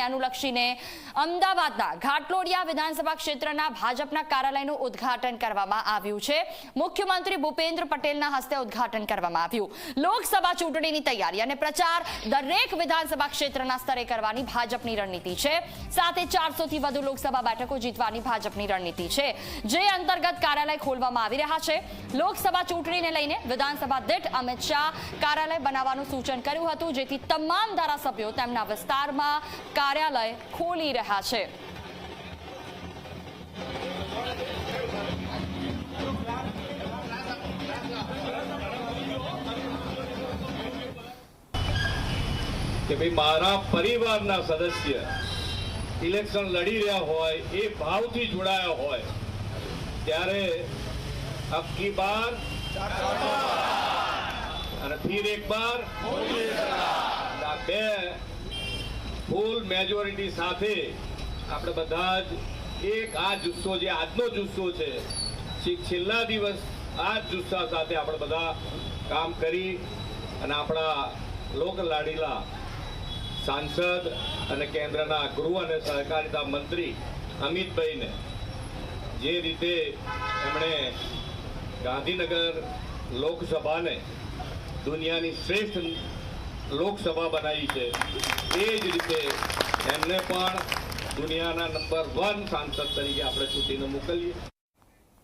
અનુલક્ષીને અમદાવાદના ઘાટલોડિયા વિધાનસભા ક્ષેત્રના ભાજપના કાર્યાલયનું ઉદ્ઘાટન કરવામાં આવ્યું છે. મુખ્યમંત્રી ભૂપેન્દ્ર પટેલના હસ્તે ઉદ્ઘાટન કરવામાં આવ્યું. લોકસભા ચૂંટણીની તૈયારી અને પ્રચાર દરેક વિધાનસભા ક્ષેત્રના સ્તરે કરવાની ભાજપની રણનીતિ છે. સાથે ચારસોથી વધુ લોકસભા બેઠકો જીતવાની ભાજપની રણનીતિ છે. જે અંતર્ગત કાર્યાલય ખોલવામાં આવી રહ્યા છે. લોકસભા ચૂંટણીને લઈને વિધાનસભા દીઠ અમિત શાહ કાર્યાલય બનાવવાનું સૂચન કર્યું હતું, જેથી તમામ ધારાસભ્યો તેમના વિસ્તારમાં કાર્યાલય ખોલી રહ્યા છે. કે ભાઈ, મારા પરિવારના સદસ્ય ઇલેક્શન લડી રહ્યા હોય, એ ભાવથી જોડાયા હોય, ત્યારે અબકી બાર અને ફીર એક બાર. બે ફૂલ મેજોરિટી સાથે આપણે બધા જ એક આ જુસ્સો જે આજનો જુસ્સો છે છેલ્લા દિવસ આ જુસ્સા સાથે આપણે બધા કામ કરી અને આપણા લોક લાડીલા સાંસદ અને કેન્દ્રના ગૃહ અને સહકારિતા મંત્રી અમિતભાઈને જે રીતે એમણે ગાંધીનગર લોકસભાને દુનિયાની શ્રેષ્ઠ લોકસભા બનાવી છે. એ જ રીતે એમને પણ દુનિયાના નંબર વન સાંસદ તરીકે આપણે ચૂંટીને મોકલીએ.